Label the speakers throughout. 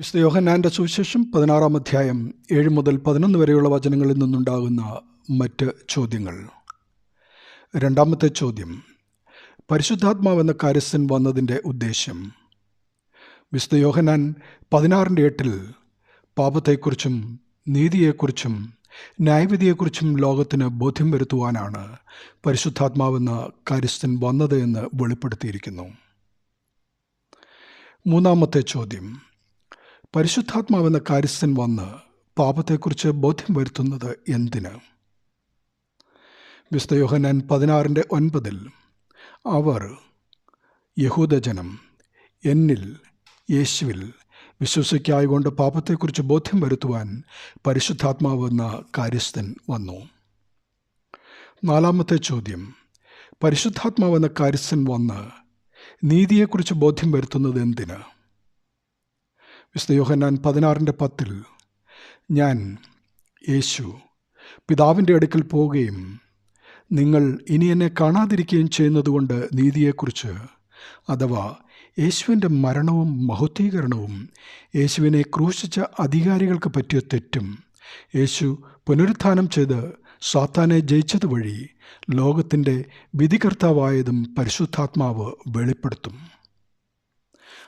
Speaker 1: വിശുദ്ധ യോഹന്നാന്റെ സുവിശേഷം പതിനാറാം അധ്യായം ഏഴ് മുതൽ പതിനൊന്ന് വരെയുള്ള വചനങ്ങളിൽ നിന്നുണ്ടാകുന്ന മറ്റ് ചോദ്യങ്ങൾ. രണ്ടാമത്തെ ചോദ്യം പരിശുദ്ധാത്മാവെന്ന കാര്യസ്ഥൻ വന്നതിന്റെ ഉദ്ദേശ്യം വിശുദ്ധ യോഹനാൻ പതിനാറിന്റെ എട്ടിൽ പാപത്തെക്കുറിച്ചും നീതിയെക്കുറിച്ചും ന്യായവിധിയെക്കുറിച്ചും ലോകത്തിന് ബോധ്യം വരുത്തുവാനാണ് പരിശുദ്ധാത്മാവെന്ന കാര്യസ്ഥൻ വന്നത് എന്ന് വെളിപ്പെടുത്തിയിരിക്കുന്നു. മൂന്നാമത്തെ ചോദ്യം പരിശുദ്ധാത്മാവെന്ന കാര്യസ്ഥൻ വന്ന് പാപത്തെക്കുറിച്ച് ബോധ്യം വരുത്തുന്നത് എന്തിന്? വിശുദ്ധ പതിനാറിന്റെ ഒൻപതിൽ അവർ യഹൂദജനം എന്നിൽ യേശുവിൽ വിശ്വസിക്കായകൊണ്ട് പാപത്തെക്കുറിച്ച് ബോധ്യം വരുത്തുവാൻ പരിശുദ്ധാത്മാവ് എന്ന കാര്യസ്ഥൻ വന്നു. നാലാമത്തെ ചോദ്യം പരിശുദ്ധാത്മാവെന്ന കാര്യസ്ഥൻ വന്ന് നീതിയെക്കുറിച്ച് ബോധ്യം വരുത്തുന്നത് എന്തിന്? വിശുദ്ധ യോഹന്നാൻ പതിനാറിന്റെ പത്തിൽ ഞാൻ യേശു പിതാവിന്റെ അടുക്കൽ പോവുകയും നിങ്ങൾ ഇനി എന്നെ കാണാതിരിക്കുകയും ചെയ്യുന്നതുകൊണ്ട് നീതിയെക്കുറിച്ച് അഥവാ യേശുവിന്റെ മരണവും മഹത്വീകരണവും യേശുവിനെ ക്രൂശിച്ച അധികാരികൾക്ക് പറ്റിയ തെറ്റും യേശു പുനരുത്ഥാനം ചെയ്ത് സാത്താനെ ജയിച്ചതുവഴി ലോകത്തിന്റെ വിധികർത്താവായതും പരിശുദ്ധാത്മാവ് വെളിപ്പെടുത്തും.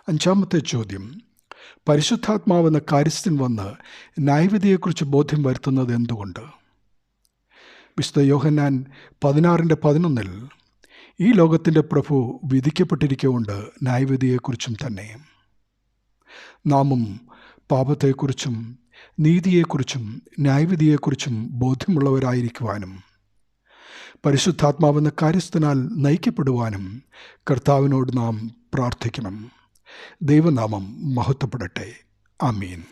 Speaker 1: അഞ്ചാമത്തെ ചോദ്യം. പരിശുദ്ധാത്മാവെന്ന കാര്യസ്ഥൻ വന്ന് ന്യായവിധിയെക്കുറിച്ച് ബോധ്യം വരുത്തുന്നത് എന്തുകൊണ്ട്? വിശുദ്ധ യോഹന്നാൻ പതിനാറിന്റെ പതിനൊന്നിൽ ഈ ലോകത്തിന്റെ പ്രഭു വിധിക്കപ്പെട്ടിരിക്കുകൊണ്ട് ന്യായവിധിയെക്കുറിച്ചും തന്നെ. നാമും പാപത്തെക്കുറിച്ചും നീതിയെക്കുറിച്ചും ന്യായവിധിയെക്കുറിച്ചും ബോധ്യമുള്ളവരായിരിക്കുവാനും പരിശുദ്ധാത്മാവെന്ന കാര്യസ്ഥനാൽ നയിക്കപ്പെടുവാനും കർത്താവിനോട് നാം പ്രാർത്ഥിക്കണം. ദൈവനാമം മഹത്വപ്പെടട്ടെ. ആമീൻ.